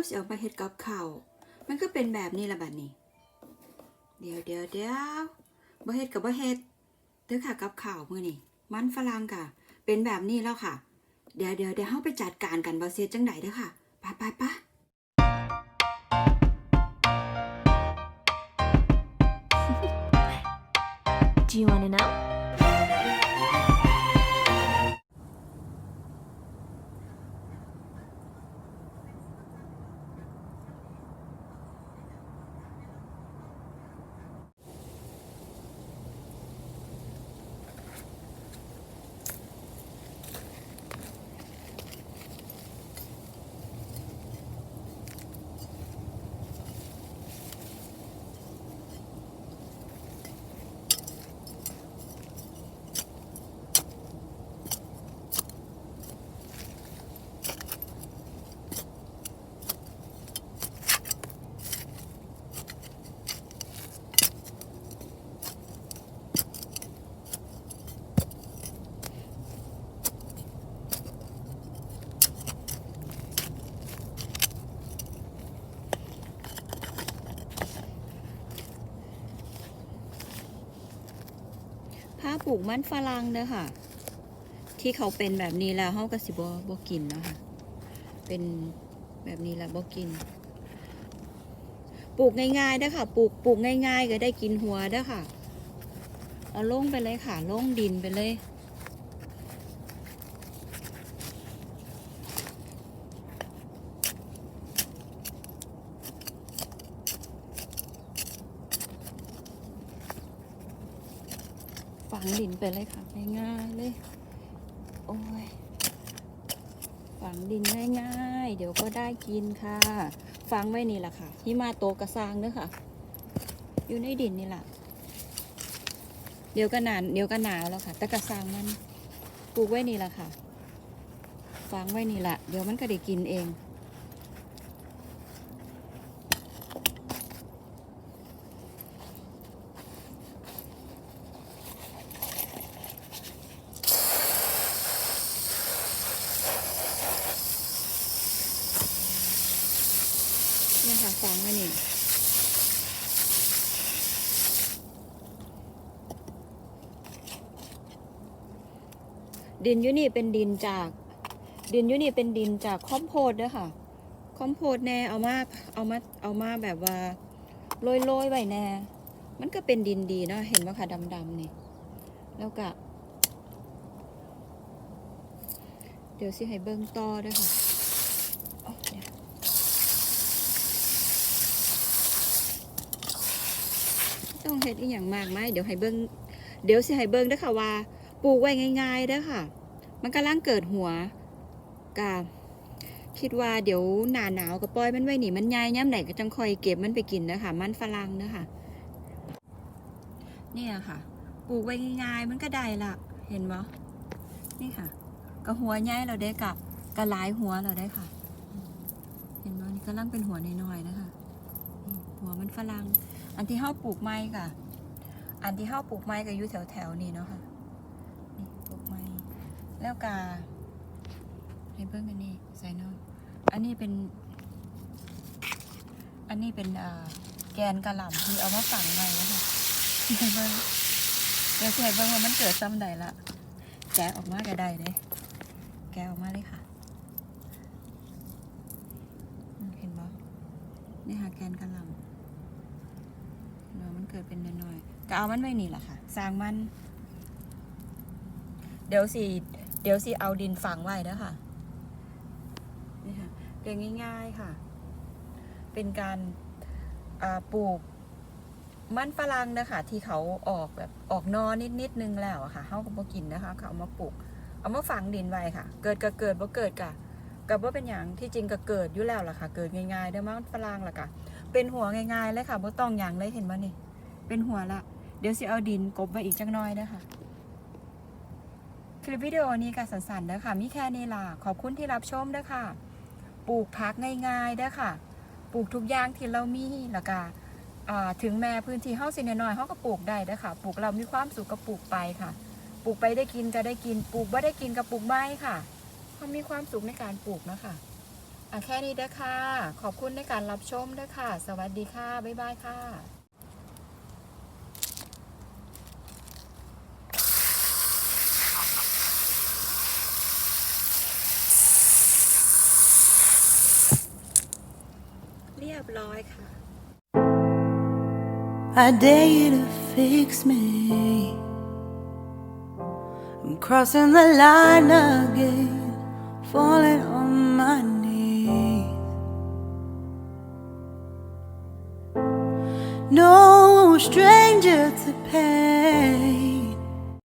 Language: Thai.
าสิเอามาเฮ็ดกับเข้ามันก็เป็นแบบนี้ละบัดนี้ เดี๋ยวเดี๋ยวเดี๋ยวบ่เฮ็ดกับบ่เฮ็ดเด้อค่ะกับข้าวมื้อนี้มันฝรั่งค่ะ เป็นแบบนี้แล้วค่ะ เดี๋ยวเดี๋ยวเดี๋ยวเฮาไปจัดการกันบ่เสียจังไดเด้อค่ะไปไปไป Do you want to know? ลูกมันฝรั่งเด้อค่ะ ที่เขาเป็นแบบนี้แล้วเฮาก็สิบ่บ่กินนะคะเป็นแบบนี้แล้วบ่กิน ปลูกง่ายๆเด้อค่ะ ปลูกปลูกง่าย ๆ ก็ได้กินหัวเด้อค่ะ เอาลงไปเลยค่ะลงดินไปเลย ฝังดินไปเลยค่ะง่ายๆเลย โอ้ย ฝังดินง่ายๆ เดี๋ยวก็ได้กินค่ะ ฝังไว้นี่แหละค่ะหิมาโตกระซางเด้อค่ะ อยู่ในดินนี่แหละเดี๋ยวก็หนานเดี๋ยวก็หนาวแล้วค่ะ แต่กระซางมันปลูกไว้นี่แหละค่ะ ฝังไว้นี่แหละเดี๋ยวมันก็ได้กินเอง ค่ะฝังไว้นี่ดินยูนี่เป็นดินจาก ดินยูนี่เป็นดินจากคอมโพดด้อค่ะ คอมโพดแน่เอามาเอามาเอามาแบบว่าโรยโรยไว้แน่ มันก็เป็นดินดีเนาะเห็นว่าค่ะดำๆนี่ แล้วก็ เดี๋ยวสิให้เบิ้งต่อด้วยค่ะโอ้เดี๋ยว ต้อง เฮ็ดอีหยังมากไหมายเดี๋ยวให้เบิ้งเดี๋ยวสิให้เบิ้งเด้อค่ะว่าปลูกไว้ง่ายๆเด้อค่ะ มันกำลังเกิดหัวกาคิดว่าเดี๋ยวหนาหนาวก็ปล่อยมันไว้นี่มันใหญ่ย่ำไหนก็จังคอยเก็บมันไปกินนะคะมันฝรั่งเด้อค่ะเนี่ยค่ะ ปลูกไว้ง่ายๆมันก็ได้ละเห็นบ่นี่ค่ะก็หัวใหญ่เราได้กะกระหลายหัวเราได้ค่ะ เห็นบ่นี่กำลังเป็นหัวน้อยๆนะคะหัวมันฝรั่ง อันที่เฮาปลูกไม้ค่ะ อันที่เฮาปลูกไม้ก็อยู่แถวแถวๆนี่เนาะค่ะ นี่ปลูกไม้ แล้วกาให้เบิ่งอันนี้ใส่เนาะอันนี้เป็น อันนี้เป็นแกนกระหล่ำที่เอามาฝังไว้นะคะให้เบิ่งเดี๋ยวให้เบิ่งว่ามันเกิดซ้ำใดละแกะออกมาก็ไดเด้แกะออกมาเลยค่ะเห็นบ่นี่ค่ะแกนกระหล่ำ เนาะมันเกิดเป็นน้อยๆ ก็เอามันไว้นี่แหละค่ะ สร้างมัน เดี๋ยวสิเดี๋ยวสิเอาดินฝังไว้แล้วค่ะนี่ค่ะเรียงง่ายๆค่ะ เป็นการปลูกมันฝรั่งนะคะที่เขาออกแบบออกนอนิดนิดๆนึงแล้วอะค่ะเขาก็บ่กินนะคะเขาเอามาปลูก เอามาฝังดินไว้ค่ะ เกิดก็เกิดบ่เกิดกะกับว่าเป็นอย่างที่จริงก็เกิดอยู่แล้วล่ะค่ะ เกิดง่ายๆเด้อมันฝรั่งล่ะค่ะเป็นหัวง่ายๆเลยค่ะบ่ต้องอย่างเลยเห็นบ่นี่ เป็นหัวละ เดี๋ยวสิเอาดินกบไว้อีกจักหน้อยนะคะคลิปวิดีโอนี้ก็สั้นๆเด้อค่ะมีแค่นี้ล่ะขอบคุณที่รับชมเด้อค่ะปลูกผักง่ายๆเด้ค่ะปลูกทุกอย่างที่เรามีแล้วก็ถึงแม้พื้นที่เฮาสิน้อยเฮาก็ปลูกได้เด้อค่ะปลูกเรามีความสุขก็ปลูกไปค่ะปลูกไปได้กินก็ได้กินปลูกบ่ได้กินก็ปลูกไม่ค่ะเขามีความสุขในการปลูกนะคะอะแค่นี้เด้อค่ะขอบคุณในการรับชมเด้อค่ะสวัสดีค่ะบ๊ายบายค่ะ ยบร้อยค่ะ I dare you to fix me. I'm crossing the line again, falling on my knees. No stranger to pain.